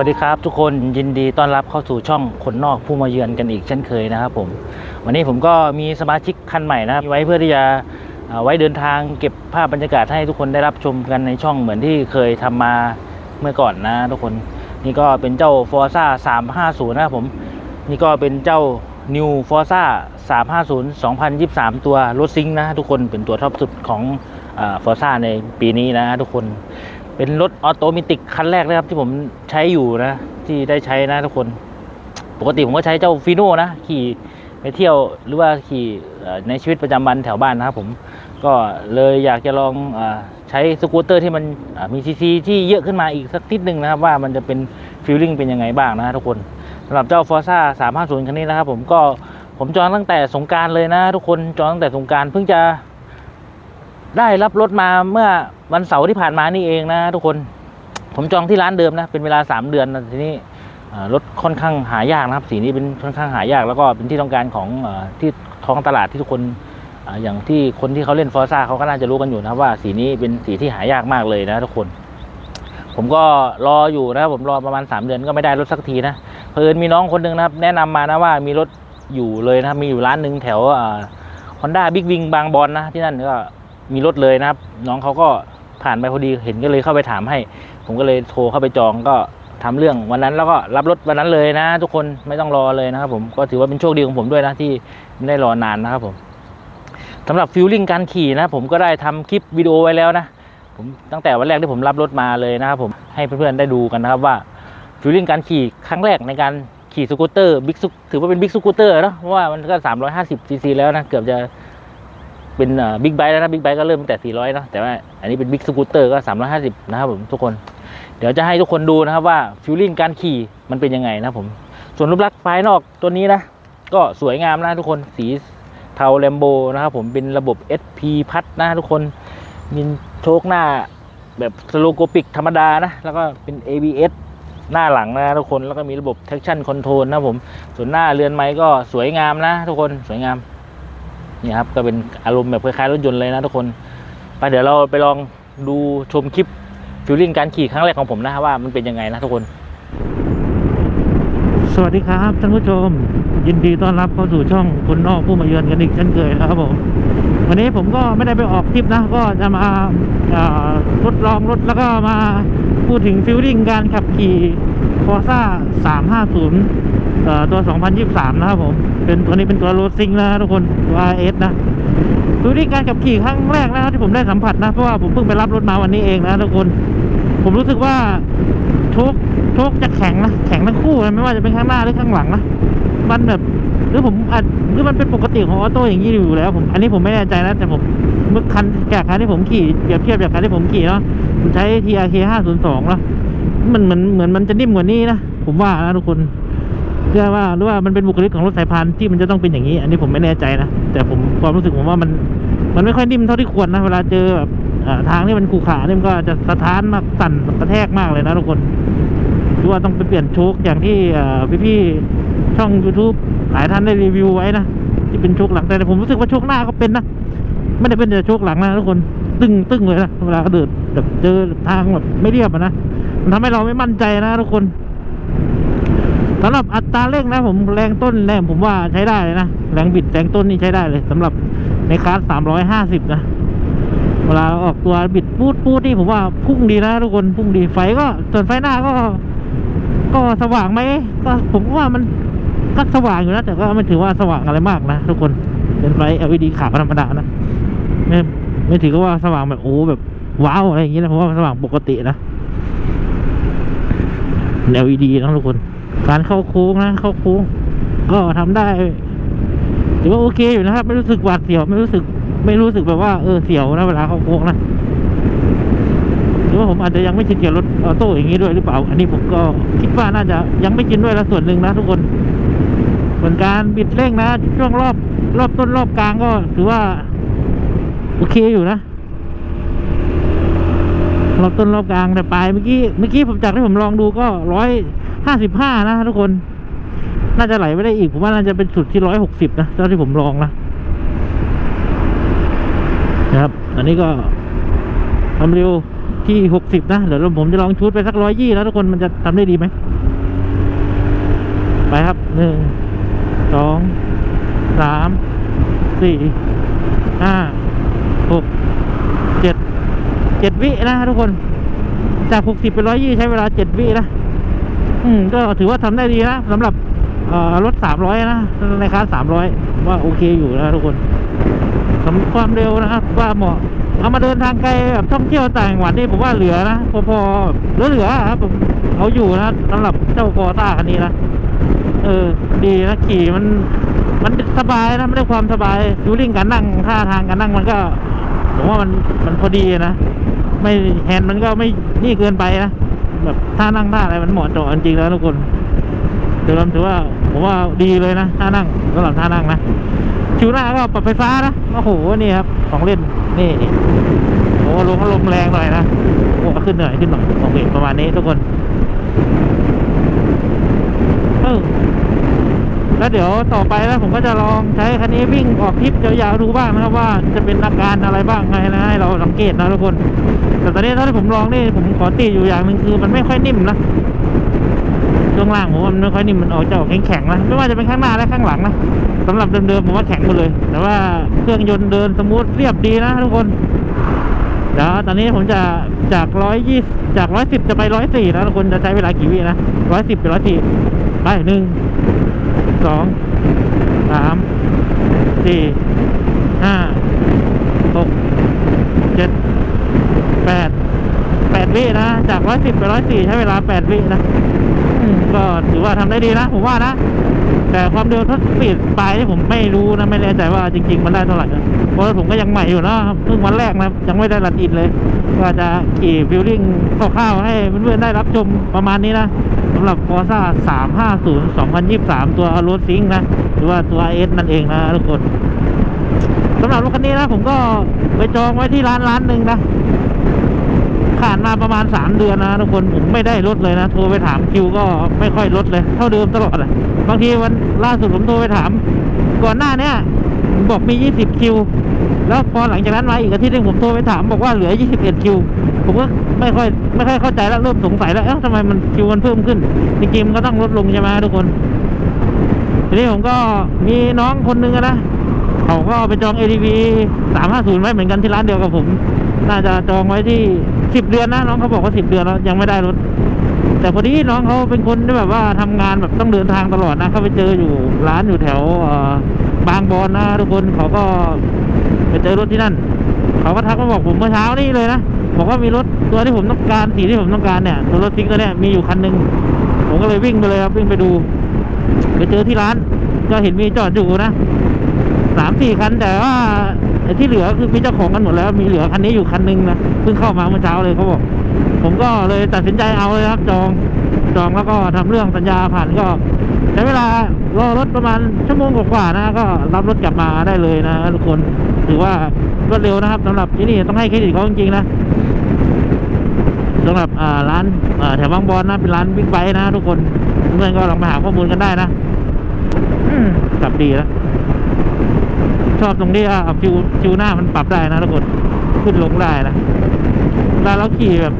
วัสดีครับทุกคนยินดีต้อนรับเข้าสู่ช่องคนนอกผู้มาเยือนกันอีกเช่นเคยนะครับผม วันนี้ผมก็มีสมาชิกคันใหม่นะครับไว้เพื่อที่จะไว้เดินทางเก็บภาพบรรยากาศให้ทุกคนได้รับชมกันในช่องเหมือนที่เคยทำมาเมื่อก่อนนะทุกคนนี่ก็เป็นเจ้า Forza 350 นะครับผม นี่ก็เป็นเจ้า New Forza 350 2023 ตัวรถซิงค์นะทุกคนเป็นตัวท็อปสุดของเอ่อ Forza ในปีนี้นะทุกคน เป็นรถออโตเมติกคันแรกนะครับ ที่ผมใช้อยู่นะ ที่ได้ใช้นะทุกคน ปกติผมก็ใช้เจ้าฟีโน่นะ ขี่ไปเที่ยวหรือว่าขี่ในชีวิตประจำวันแถวบ้านนะครับผมก็เลยอยากจะลองอใช้สกูตเตอร์ที่มันมีซีซีที่เยอะขึ้นมาอีกสักนิดหนึ่งนะครับ ว่ามันจะเป็นฟีลลิ่งเป็นยังไงบ้างนะทุกคนสำหรับเจ้า Forza 350คันนี้นะครับผมก็ผมจองตั้งแต่สงการเลยนะ ทุกคนจองตั้งแต่สงการเพิ่งจะได้รับรถมาเมื่อ วันเสาร์ที่ผ่านมานี่เองนะทุกคนผมจองที่ร้านเดิมนะเป็นเวลา 3 เดือนนะทีนี้อ่รถค่อนข้างหายากนะครับ สีนี้เป็นค่อนข้างหายาก แล้วก็เป็นที่ต้องการของอที่ท้องตลาดที่ทุกคนออย่างที่คนที่เขาเล่นฟอร์ซ่าเขาก็น่าจะรู้กันอยู่นะว่าสีนี้เป็นสีที่หายากมากเลยนะทุกคน ผมก็รออยู่นะครับผมรอประมาณ 3 เดือนก็ไม่ได้รถสักทีนะเพิ่นมีน้องคนหนึ่งนะครับ แนะนำมานะว่ามีรถอยู่เลยนะครับมีอยู่ร้านหนึ่งแถวฮอนด้าบิ๊กวิงบางบอนนะที่นั่นก็มีรถเลยนะครับ น้องเขาก็ ผ่านไปพอดีเห็นก็เลยเข้าไปถามให้ ผมก็เลยโทรเข้าไปจองก็ทำเรื่องวันนั้นแล้วก็รับรถวันนั้นเลยนะ ทุกคนไม่ต้องรอเลยนะครับผมก็ถือว่าเป็นโชคดีของผมด้วยนะที่ไม่ได้รอนานนะครับผมสำหรับฟิลลิ่งการขี่นะผมก็ได้ทำคลิปวิดีโอไว้แล้วนะผมตั้งแต่วันแรกที่ผมรับรถมาเลยนะครับผมให้เพื่อนๆได้ดูกันนะครับว่าฟิลลิ่งการขี่ครั้งแรกในการขี่สกูตเตอร์บิ๊กถือว่าเป็นบิ๊กสกูตเตอร์นะเพราะว่ามันก็350ซีซีแล้วนะเกือบจะ เป็นบิ๊กไบค์แล้วนะบิ๊กไบค์ก็เริ่มตั้งแต่ 400เนะแต่ว่าอันนี้เป็นบิ๊กสกูตเตอร์ก็ 350 นะครับผมทุกคน เดี๋ยวจะให้ทุกคนดูนะครับว่าฟิลลิ่งการขี่มันเป็นยังไงนะผม ส่วนรูปลักษณ์ภายนอกตัวนี้นะ ก็สวยงามนะทุกคนสีเทาแลมโบนะครับผมเป็นระบบ SP พัดนะทุกคนมีโชคหน้าแบบสโลโกปิกธรรมดานะ แล้วก็เป็น ABS หน้าหลังนะทุกคนแล้วก็มีระบบ traction control นะผม ส่วนหน้าเรือนไม้ก็สวยงามนะทุกคนสวยงาม นี่ครับก็เป็นอารมณ์แบบคล้ายๆรถยนต์เลยนะทุกคนไปเดี๋ยวเราไปลองดูชมคลิปฟิลลิ่งการขี่ครั้งแรกของผมนะว่ามันเป็นยังไงนะทุกคน สวัสดีครับท่านผู้ชม ยินดีต้อนรับเข้าสู่ช่องคนนอกผู้มาเยือนกันอีกเช่นเคยนะครับผมวันนี้ผมก็ไม่ได้ไปออกทริปนะ ก็จะมาทดลองรถแล้วก็มาพูดถึงฟิลลิ่งการขับขี่ Forza 350 ตัว 2023 นะครับผม เป็นตัวนี้เป็นตัวโรดซิงนะทุกคนตัว RS นะดูที่การขับขี่ครั้งแรกนะครับที่ผมได้สัมผัสนะ เพราะว่าผมเพิ่งไปรับรถมาวันนี้เองนะทุกคน ผมรู้สึกว่าโชคโชคจะแข็งนะ แข็งทั้งคู่นะไม่ว่าจะเป็นข้างหน้าหรือข้างหลังนะ มันแบบหรือผมอาจหรือมันเป็นปกติของออโต้อย่างนี้อยู่แล้วผมอันนี้ผมไม่แน่ใจนะแต่ผมเมื่อคันจากคันที่ผมขี่เปรียบเทียบจากคันที่ผมขี่เนาะผมใช้ TRK 502แล้วมันเหมือนเหมือนมันจะนิ่มกว่านี้นะ ผมว่านะทุกคน เชื่อว่าหรือว่ามันเป็นบุคลิกของรถสายพานที่มันจะต้องเป็นอย่างนี้ อันนี้ผมไม่แน่ใจนะแต่ผมความรู้สึกผมว่ามันมันไม่ค่อยนิ่มเท่าที่ควรนะเวลาเจอแบบทางที่มันขรุขระเนี่ยมันก็จะสะท้านมากสั่นกระแทกมากเลยนะทุกคนหรือว่าต้องไปเปลี่ยนโชคอย่างที่พี่ๆช่อง YouTube หลายท่านได้รีวิวไว้นะที่เป็นโชคหลังแต่ผมรู้สึกว่าโชคหน้าก็เป็นนะไม่ได้เป็นแต่โชคหลังนะทุกคนตึงตึงเลยนะเวลาเดินแบบเจอทางแบบไม่เรียบนะมันทำให้เราไม่มั่นใจนะทุกคน สำหรับอัตราเร่งนะผมแรงต้นแรงผมว่าใช้ได้เลยนะ แรงบิดแรงต้นนี่ใช้ได้เลยสำหรับในคลาสสามร้อยห้าสิบนะเวลาออกตัวบิดปูดปูดนี่ผมว่าพุ่งดีนะทุกคนพุ่งดีไฟก็ส่วนไฟหน้าก็ ก็สว่างไหมก็ผมว่ามันก็สว่างอยู่นะแต่ก็ไม่ถือว่าสว่างอะไรมากนะทุกคนเป็นไฟ LED ขาวธรรมดานะไม่ไม่ถือว่าสว่างแบบโอ้แบบว้าวอะไรอย่างเงี้ยนะผมว่าสว่างปกตินะ LED นะทุกคน การเข้าโค้งนะเข้าโค้งก็ทำได้ถือว่าโอเคอยู่นะครับ ไม่รู้สึกหวาดเสียวไม่รู้สึก ไม่รู้สึกแบบว่าเออเสียวนะเวลาเข้าโค้งนะหรือว่าผมอาจจะยังไม่ชินกับรถออโต้อย่างนี้ด้วยหรือเปล่า อันนี้ผมก็คิดว่าน่าจะยังไม่ชินด้วยละส่วนหนึ่งนะทุกคนส่วนการบิดเร่งนะช่วงรอบรอบต้นรอบกลางก็ถือว่า โอเคอยู่นะรอบต้นรอบกลางแต่ปลายเมื่อกี้เมื่อกี้ผมจากที่ผมลองดูก็ร้อย ห้าสิบห้านะทุกคน น่าจะไหลไม่ได้อีก ผมว่าน่าจะเป็นสุดที่ร้อยหกสิบนะเท่าที่ผมลองนะนะครับ อันนี้ก็ความเร็วที่หกสิบนะ เดี๋ยวผมจะลองชูดไปสักร้อยยี่แล้วทุกคนมันจะทำได้ดีไหม ไปครับหนึ่งสองสามสี่ห้าหกเจ็ดเจ็ดวินะทุกคน จากหกสิบเป็นร้อยยี่ใช้เวลาเจ็ดวินะ อืมก็ถือว่าทำได้ดีนะสำหรับรถสามร้อยนะในคลาสามร้อยว่าโอเคอยู่นะทุกคนสำความเร็วนะครับ ว่าเหมาะเอามาเดินทางไกลแบบท่องเที่ยวต่างจังหวัดนี่ผมว่าเหลือนะพอพอเหลือเหลือครับผมเอาอยู่นะสำหรับเจ้าฟอร์ต้าคันนี้นะเออ ดีนะขี่มัน มันสบายนะไม่ได้ความสบายฟิลลิ่งการนั่งท่าทางการนั่งมันก็ผมว่ามันมันพอดีนะไม่แฮนด์มันก็ไม่นี่เกินไปนะ แบบท่านั่งท่าอะไรมันเหมาะเจาะจริงแล้วทุกคนถือว่าถือว่าผมว่าดีเลยนะท่านั่งสำหรับท่านั่งนะชิวหน้าก็ปรับไฟฟ้านะโอ้โหนี่ครับของเล่นนี่โอ้ลงลมแรงหน่อยนะโอ้ขึ้นหน่อยขึ้นหน่อยโอเคประมาณนี้ทุกคนเออ แล้วเดี๋ยวต่อไปนะผมก็จะลองใช้คันนี้วิ่งออกทริปยาวๆดูบ้างนะครับว่าจะเป็นอาการอะไรบ้างไงนะให้เราสังเกตนะทุกคน แต่ตอนนี้เท่าที่ผมลองนี่ผมขอตีอยู่อย่างหนึ่งคือมันไม่ค่อยนิ่มนะช่วงล่างผมมันไม่ค่อยนิ่มมันออกจะออกแข็งๆนะไม่ว่าจะเป็นข้างหน้าและข้างหลังนะสำหรับเดิมๆผมว่าแข็งหมดเลย แต่ว่าเครื่องยนต์เดินสมูทเรียบดีนะทุกคนเดี๋ยวตอนนี้ผมจะจากร้อยยี่จากร้อยสิบจะไปร้อยสี่นะทุกคนจะใช้เวลากี่วินะร้อยสิบไปร้อยสี่ไปหนึ่ง สองสามสี่ห้าหกเจ็ดแปดแปดวินะ จากร้อยสิบไปร้อยสี่ใช้เวลาแปดวินะอืมก็ถือว่าทำได้ดีนะ ผมว่านะ แต่ความเร็วทดสปีดปลายที่ผมไม่รู้นะ ไม่แน่ใจว่าจริง ๆ มันได้เท่าไหร่นะเพราะผมก็ยังใหม่อยู่นะเพิ่งวันแรกนะยังไม่ได้รันอินเลย ก็จะขี่ฟิลลิ่งคร่าวๆให้เพื่อนๆได้รับชมประมาณนี้นะ สำหรับ Forza 350 2023ตัวรถซิงค์นะหรือว่าตัว S นั่นเองนะทุกคนสำหรับรถคันนี้นะผมก็ไปจองไว้ที่ร้านร้านหนึ่งนะผ่านมาประมาณสามเดือนนะทุกคนผมไม่ได้ลดเลยนะโทรไปถามคิวก็ไม่ค่อยลดเลย เท่าเดิมตลอดเลยบางทีวันล่าสุดผมโทรไปถาม ก่อนหน้าเนี้ยบอกมียี่สิบคิว แล้วพอหลังจากนั้นมาอีกอาทิตย์หนึงผมโทรไปถามบอกว่าเหลือยี่สิบเอ็ดคิว ผมก็ไม่ค่อยไม่ค่อยเข้าใจแล้วเริ่มสงสัยแล้วเอ๊ะทำไมมันคิวมันเพิ่มขึ้นจริงๆมันก็ต้องลดลงใช่ไหมทุกคน ทีนี้ผมก็มีน้องคนหนึงนะเขาก็ไปจอง ATV 350 ไว้เหมือนกันที่ร้านเดียวกับผม น่าจะจองไว้ที่10เดือนนะน้องเขาบอกว่า10เดือนแล้วยังไม่ได้รถ แต่พอดีน้องเขาเป็นคนที่แบบว่าทำงานแบบต้องเดินทางตลอดนะเขาไปเจออยู่ร้านอยู่แถวบางบอนนะทุกคนเขาก็ไปเจอรถที่นั่น เขาก็ทักมาบอกผมเมื่อเช้านี่เลยนะ บอกว่ามีรถตัวที่ผมต้องการสีที่ผมต้องการเนี่ยตัวรถซิกตัวเนี้ยมีอยู่คันหนึ่งผมก็เลยวิ่งไปเลยครับวิ่งไปดูไปเจอที่ร้าน ก็เห็นมีจอดอยู่นะสามสี่คันแต่ว่าที่เหลือคือมีเจ้าของกันหมดแล้ว มีเหลือคันนี้อยู่คันนึงนะเพิ่งเข้ามาเมื่อเช้าเลยเขาบอก ผมก็เลยตัดสินใจเอาเลยครับจองจองแล้วก็ทำเรื่องสัญญาผ่านก็ใช้เวลารอรถประมาณชั่วโมงกว่าๆนะก็รับรถกลับมาได้เลยนะทุกคนถือว่า รวดเร็วนะครับสำหรับที่นี่ต้องให้เครดิตเขาจริงๆนะสำหรับร้านแถวบางบอนนะเป็นร้านบิ๊กไบค์นะทุกคนเพื่อนก็ลองไปหาข้อมูลกันได้นะขับดีแล้วชอบตรงที่อะคิวคิวหน้ามันปรับได้นะทุกคนขึ้นลงได้นะเวลาเราขี่แบบ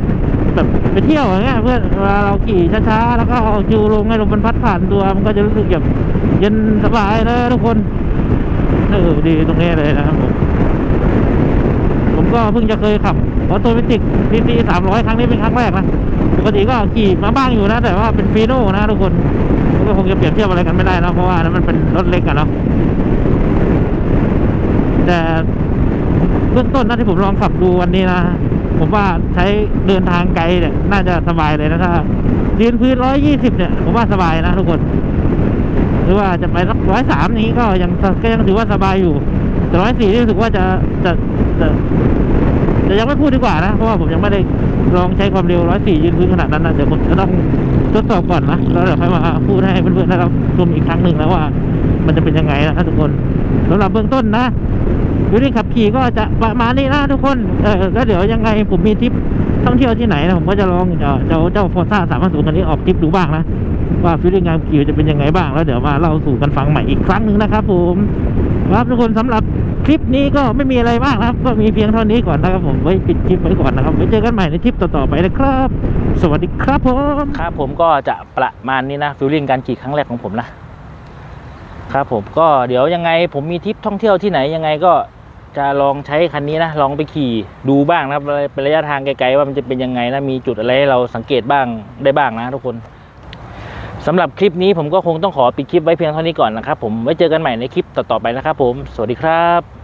แบบไปเที่ยวอย่างเงี้ยเพื่อนเวลาเราขี่ช้าๆแล้วก็เอาคิวลงให้ลมมันพัดผ่านตัวมันก็จะรู้สึกแบบเย็นสบายนะทุกคนเออดีตรงนี้เลยนะครับผมผม ก็เพิ่งจะเคยขับออโตเมติกซีซีสามร้อยครั้งนี้เป็นครั้งแรกนะปกติก็ขี่มาบ้างอยู่นะ แต่ว่าเป็นฟีโน่นะทุกคนมันก็คงจะเปรียบเทียบอะไรกันไม่ได้นะเพราะว่านั้นมันเป็นรถเล็กอะเนาะแต่เบื้องต้นนะที่ผมลองขับดูวันนี้นะผมว่าใช้เดินทางไกลเนี่ยน่าจะสบายเลยนะถ้ายืนพื้นร้อยยี่สิบเนี่ยผมว่าสบายนะทุกคน หรือว่าจะไปสักร้อยสามนี้ก็ยังก็ยังถือว่าสบายอยู่แต่ร้อยสี่นี่รู้สึกว่าจะจะ จะจะยังไม่พูดดีกว่านะ เพราะว่าผมยังไม่ได้ลองใช้ความเร็วร้อยสี่ยืนพื้นขนาดนั้นนะเดี๋ยวผมจะต้องทดสอบก่อนนะแล้วเดี๋ยวค่อยมาพูดให้เพื่อนๆได้รับชมอีกครั้งหนึ่งนะว่า มันจะเป็นยังไงนะทุกคนสำหรับเบื้องต้นนะวิธีขับขี่ก็จะประมาณนี้นะทุกคนเออแล้วเดี๋ยวยังไงผมมีทริปท่องเที่ยวที่ไหนนะผมก็จะลองเจ้าเจ้าเจ้าฟอร์ซ่าสามศูนย์คันนี้ออกทริปดูบ้างนะว่าฟิลลิ่งารขี่จะเป็นยังไงบ้างแล้วเดี๋ยวมาเล่าสู่กันฟังใหม่อีกครั้งหนึ่งนะครับผมครับทุกคนสำหรับ ลิปนี้ก็ไม่มีอะไรมากนะครับ ก็มีเพียงเท่านี้ก่อนนะครับผมไว้ปิดคลิปไว้ก่อนนะครับไว้เจอกันใหม่ในคลิปต่อๆไปนะครับ สวัสดีครับผมครับผมก็จะประมาณนี้นะฟิลลิ่งการขี่ครั้งแรกของผมนะครับผมก็เดี๋ยวยังไงผมมีทริปท่องเที่ยวที่ไหนยังไงก็จะลองใช้คันนี้นะลองไปขี่ดูบ้างนะครับเป็นระยะทางไกลๆว่ามันจะเป็นยังไงนะมีจุดอะไรให้เราสังเกตบ้างได้บ้างนะทุกคนสำหรับคลิปนี้ผมก็คงต้องขอปิดคลิปไว้เพียงเท่านี้ก่อนนะครับผมไว้เจอกันใหม่ในคลิปต่อๆไปนะครับผม สวัสดีครับ